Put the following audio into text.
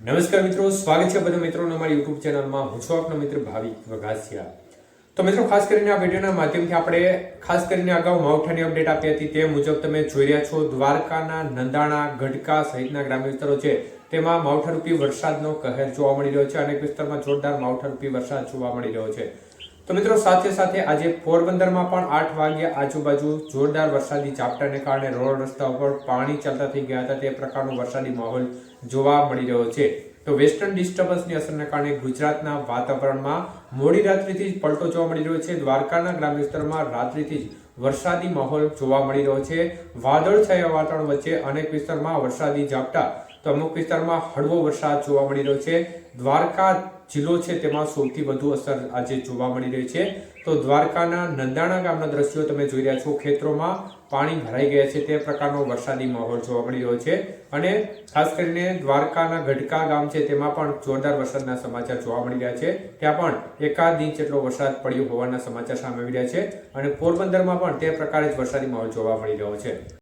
નમસ્કાર મિત્રો, સ્વાગત છે બધા મિત્રોને અમારી યુટ્યુબ ચેનલમાં. હું છું આપનો મિત્ર ભાવિક વઘાસિયા. તો મિત્રો, ખાસ કરીને આ વિડીયોના માધ્યમથી આપણે ખાસ કરીને અગાઉ માવઠાની અપડેટ આપી હતી. તે મુજબ તમે જોઈ રહ્યા છો, દ્વારકાના નંદાણા ગઢકા સહિતના ગ્રામ્ય વિસ્તારો છે. તેમાં માવઠારૂપી વરસાદનો કહેર જોવા મળી રહ્યો છે. અનેક વિસ્તારમાં જોરદાર માવઠારૂપી વરસાદ જોવા મળી રહ્યો છે. તો મિત્રો, સાથે સાથે આજે પોરબંદરમાં પણ આઠ વાગ્યા આજુબાજુ જોરદાર વરસાદી ઝાપટાને કારણે રોડ રસ્તા ઉપર પાણી ચાલતા થઈ ગયા હતા. તે પ્રકારનો વરસાદી માહોલ જોવા મળી રહ્યો છે. તો વેસ્ટર્ન ડિસ્ટર્બન્સની અસરને કારણે ગુજરાતના વાતાવરણમાં મોડી રાત્રિથી જ પલટો જોવા મળી રહ્યો છે. દ્વારકાના ગ્રામ્ય વિસ્તારમાં રાત્રિથી જ વરસાદી માહોલ જોવા મળી રહ્યો છે. વાદળછાયા વાતાવરણ વચ્ચે અનેક વિસ્તારમાં વરસાદી ઝાપટા તો અમુક વિસ્તારમાં હળવો વરસાદ જોવા મળી રહ્યો છે. દ્વારકા જિલ્લો છે તેમાં સૌથી વધુ અસર આજે જોવા મળી રહી છે. તો દ્વારકાના નંદાણા ગામના દ્રશ્યો તમે જોઈ રહ્યા છો. ખેતરોમાં પાણી ભરાઈ ગયા છે. તે પ્રકારનો વરસાદી માહોલ જોવા મળી રહ્યો છે. અને ખાસ કરીને દ્વારકાના ગઢકા ગામ છે તેમાં પણ જોરદાર વરસાદના સમાચાર જોવા મળી રહ્યા છે. ત્યાં પણ એકાદ ઇંચ જેટલો વરસાદ પડ્યો હોવાના સમાચાર સામે આવી રહ્યા છે. અને પોરબંદરમાં પણ તે પ્રકારે જ વરસાદી માહોલ જોવા મળી રહ્યો છે.